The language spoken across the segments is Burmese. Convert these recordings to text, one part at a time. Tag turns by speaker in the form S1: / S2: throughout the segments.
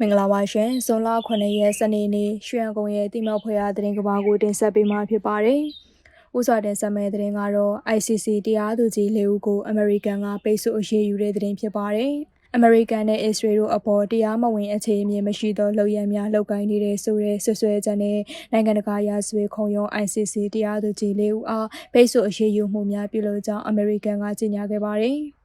S1: မင်္ဂလာပါရှင်ဇွန်လ9ရက်စနေနေ့ရွှေရန်ကုန်ရဲ့တိမောက်ဖွေရသတင်းကဘာကိုတင်ဆက်ပေးမှာဖြစ်ပါတယ်။ဥစွာတင်ဆက်မယ့်သတင်းကတော့ ICC တရားသူကြီး၄ဦးကိုအမေရိကန်ကပိတ်ဆို့အရေးယူတဲ့သတင်းဖြစ်ပါတယ်။အမေရိကန်နဲ့အစ္စရေးတို့အပေါ်တရားမဝင်အခြေအမြင်မရှိသောလုပ်ရမ်းများလုပ်ကိုင်နေတဲ့ဆိုတဲ့ဆွဆွဲချက်နဲ့နိုင်ငံတကာရာဇဝတ်ခုံရုံး ICC တရားသူကြီး၄ဦးအားပိတ်ဆို့အရေးယူမှုများပြုလုပ်ကြောင်းအမေရိကန်ကကြေညာခဲ့ပါတယ်။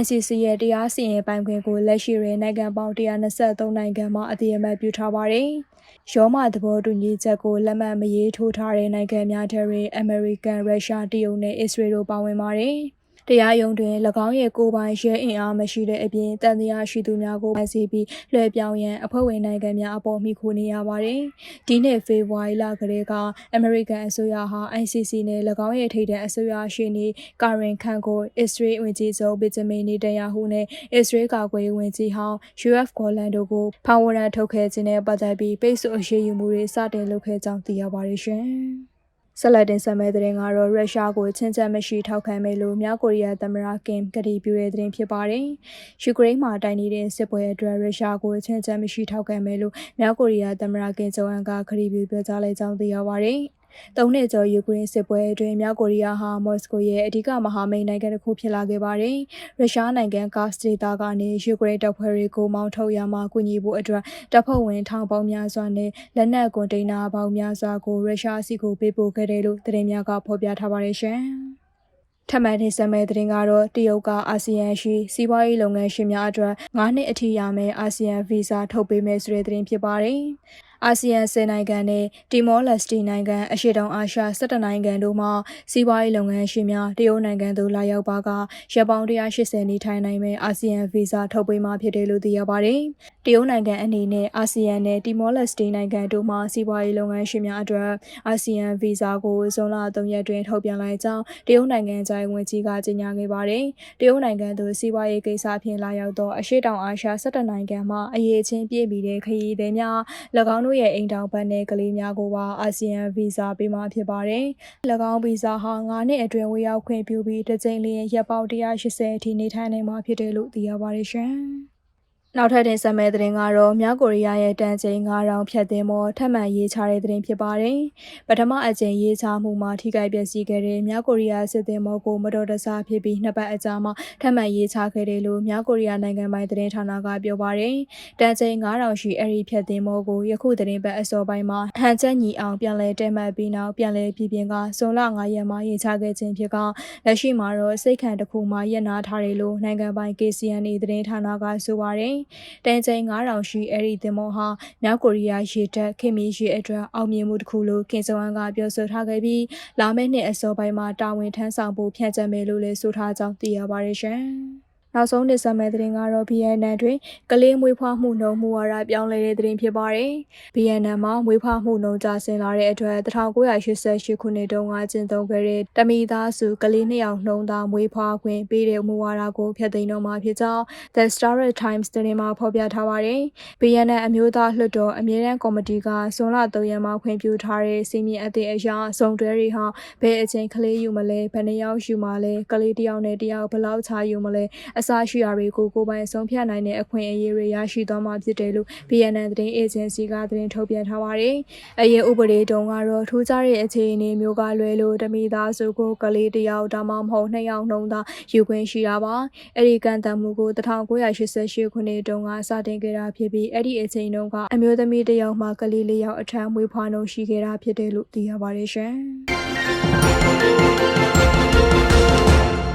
S1: ICC ရဲ့တရားစီရင်ပိုင်ခွင့်ကိုလက်ရှိရဲနိုင်ငံပေါင်း123နိုင်ငံမှာအတည်အမှတ်ပြုထားပါတယ်။ရောမသဘောတူညီချက်ကိုလက်မှတ်မရေးထိုးထားတဲ့နိုင်ငံများထဲတွင်အမေရိကန်၊ရုရှား၊တရုတ်နဲ့အစ္စရေးတို့ပါဝင်ပါတယ်။ တရားရုံးတွင်၎င်းရဲ့ကိုယ်ပိုင်ရဲအင်အားမရှိတဲ့အပြင်တန်တရားရှိသူများကိုပိုင်စီပြီးလွှဲပြောင်းရန်အဖွဲ့ဝင်နိုင်ငံများအပေါ်မိခိုနေရပါတယ်။ဒီနှစ်ဖေဖော်ဝါရီလကတည်းကအမေရိကန်အစိုးရဟာ ICC နဲ့၎င်းရဲ့ထိပ်တန်းအစိုးရရှိနေကာရင်ခန်ကိုအစ္စရေးဝန်ကြီးချုပ်ဘီဂျမင်နီတယာဟူနဲ့အစ္စရေးကာကွယ်ရေးဝန်ကြီးဟောင်း UF ဂေါ်လန်တို့ကိုဖောင်ဝရန်ထုတ်ခဲ့ခြင်းနဲ့ပတ်သက်ပြီးပိတ်ဆို့အရေးယူမှုတွေစတင်လုပ်ခဲ့ကြောင်းသိရပါတယ်ရှင်။ ဆက်လက်တင်ဆက်မယ့်သတင်းကတော့ရုရှားကိုချင်းချက်မရှိထောက်ခံမယ်လို့မြောက်ကိုရီးယားသမ္မတကင်ကတိပြုတဲ့သတင်းဖြစ်ပါတယ်။ယူကရိန်းမှာတိုင်နေတဲ့စစ်ပွဲအတွက်ရုရှားကိုချင်းချက်မရှိထောက်ခံမယ်လို့မြောက်ကိုရီးယားသမ္မတကင်ဂျုံအန်ကကတိပြုပြောကြားလိုက်ကြောင်းသိရပါတယ်။ သုံးနှစ်ကျော်ယူကရိန်းစစ်ပွဲအတွင်းမြောက်ကိုရီးယားဟာမော်စကိုရဲ့အဓိကမဟာမိတ်နိုင်ငံတစ်ခုဖြစ်လာခဲ့ပါတယ်။ရုရှားနိုင်ငံကာစတီတာကနေယူကရိန်းတပ်ဖွဲ့တွေကိုမောင်းထုတ်ရမှာကူညီဖို့အတွက်တပ်ဖွဲ့ဝင်ထောင်ပေါင်းများစွာနဲ့လက်နက်ကွန်တိန်နာပေါင်းများစွာကိုရုရှားစီကိုပေးပို့ခဲ့တယ်လို့သတင်းများကဖော်ပြထားပါတယ်ရှင်။ထပ်မံတင်ဆက်မယ့်သတင်းကတော့တရုတ်ကအာဆီယံရှိစီးပွားရေးလုပ်ငန်းရှင်များအတွက်9နှစ်အထိရမယ့်အာဆီယံဗီဇာထုတ်ပေးမယ်ဆိုတဲ့သတင်းဖြစ်ပါတယ်။ အာဆီယံ10နိုင်ငံနဲ့တီမောလက်စတီနိုင်ငံအရှေ့တောင်အာရှ17နိုင်ငံတို့မှစီးပွားရေးလုပ်ငန်းရှင်များတရုတ်နိုင်ငံသို့လာရောက်ပါကရက်ပေါင်း180နေထိုင်နိုင်မဲ့အာဆီယံဗီဇာထုတ်ပေးမှဖြစ်တယ်လို့သိရပါတယ်။တရုတ်နိုင်ငံအနေနဲ့အာဆီယံနဲ့တီမောလက်စတီနိုင်ငံတို့မှစီးပွားရေးလုပ်ငန်းရှင်များအတွက်အာဆီယံဗီဇာကိုဇွန်လ3ရက်တွင်ထုတ်ပြန်လိုက်ကြောင်းတရုတ်နိုင်ငံခြားရေးဝန်ကြီးကကြေညာခဲ့ပါတယ်။တရုတ်နိုင်ငံသို့စီးပွားရေးကိစ္စဖြင့်လာရောက်သောအရှေ့တောင်အာရှ17နိုင်ငံမှအရေးချင်းပြည့်မီတဲ့ခရီးသည်များ၎င်းတို့ရဲ့အိမ်တောင်ဘက်နဲ့ကလေးများကိုပါအာဆီယံဗီဇာပေးမှာဖြစ်ပါတယ်။၎င်းဗီဇာဟာ9နှစ်အတွင်းဝေရောက်ခွင့်ပြုပြီးတစ်ကြိမ်လျင်ရက်ပေါင်း180အထိနေထိုင်နိုင်မှာဖြစ်တယ်လို့သိရပါတယ်ရှင်။ နောက်ထပ်တင်ဆက်မယ့်သတင်းကတော့မြောက်ကိုရီးယားရဲ့တန်ချိန်9000ဖြတ်သင်းမောထပ်မံရေးချတဲ့သတင်းဖြစ်ပါတယ်။ပထမအကြိမ်ရေးချမှုမှာထိခိုက်ပျက်စီးခဲ့တဲ့မြောက်ကိုရီးယားစစ်သည်မောကိုမတော်တဆဖြစ်ပြီးနှစ်ပတ်အကြာမှာထပ်မံရေးချခဲ့တယ်လို့မြောက်ကိုရီးယားနိုင်ငံပိုင်သတင်းဌာနကပြောပါတယ်။တန်ချိန်9000ရှိအဲ့ဒီဖြတ်သင်းမောကိုယခုသတင်းပတ်အစောပိုင်းမှာဟန်ချက်ညီအောင်ပြန်လည်တဲမှတ်ပြီးနောက်ပြန်လည်ပြည်ပြင်ကဇွန်လ9ရက်မှာရေးချခဲ့ခြင်းဖြစ်ကလက်ရှိမှာတော့စိတ်ခံတစ်ခုမှရပ်နာထားတယ်လို့နိုင်ငံပိုင် KCNA သတင်းဌာနကဆိုပါတယ်။တန်ချိန်9000ရှိအဲ့ဒီသင်္ဘောဟာမြောက်ကိုရီးယားရေတပ်ခင်မီရေအတွက်အောင်မြင်မှုတစ်ခုလို့ကင်စုံအန်ကပြောဆိုထားခဲ့ပြီးလာမယ့်နှစ်အစောပိုင်းမှာတာဝန်ထမ်းဆောင်ဖို့ဖြန့်ကျက်မယ်လို့လည်းဆိုထားကြောင်းသိရပါတယ်ရှင်။ နောက်ဆုံးတင်ဆက်မယ့်သတင်းကတော့ BNN တွင်ကလေးမွေးဖွားမှုနှုန်းမူဝါဒပြောင်းလဲတဲ့သတင်းဖြစ်ပါတယ်။ BNN မှာမွေးဖွားမှုနှုန်းကျဆင်းလာတဲ့အတွက်1988ခုနှစ်တုန်းကကျင်းသုံးခဲ့တဲ့တမီသားစုကလေးနှစ်ယောက်နှုန်းသားမွေးဖွားခွင့်ပေးတဲ့မူဝါဒကိုဖျက်သိမ်းတော့မှာဖြစ်ကြောင်း The Straits Times သတင်းမှာဖော်ပြထားပါတယ်။ BNN အမျိုးသားလွှတ်တော်အမြဲတမ်းကော်မတီကဇွန်လ3ရက်မှာခွင့်ပြုထားတဲ့စီမီအသည့်အရာစုံတွဲတွေဟာဘယ်အချိန်ကလေးယူမလဲဘယ်နှယောက်ယူမလဲကလေးတစ်ယောက်နဲ့တစ်ယောက်ဘယ်လောက်ချယူမလဲအစရှိရာတွေကိုကိုပိုင်ဆုံးဖြတ်နိုင်တဲ့အခွင့်အရေးတွေရရှိသွားမှာဖြစ်တယ်လို့ BNN သတင်းအေဂျင်စီကသတင်းထုတ်ပြန်ထားပါတယ်။အရေးဥပဒေတုံးကတော့ထူးခြားတဲ့အခြေအနေမျိုးကလွယ်လို့တမိသားစုကိုကလေးတစ်ယောက်ဒါမှမဟုတ်နှစ်ယောက်နှုံးသာယူခွင့်ရှိတာပါ။အဲ့ဒီကန့်သတ်မှုကို1988ခုနှစ်တုန်းကစတင်ခဲ့တာဖြစ်ပြီးအဲ့ဒီအချိန်တုန်းကအမျိုးသမီးတစ်ယောက်မှကလေးလေးယောက်အထံမွေးဖွားနှုန်းရှိခဲ့တာဖြစ်တယ်လို့သိရပါတယ်ရှင်။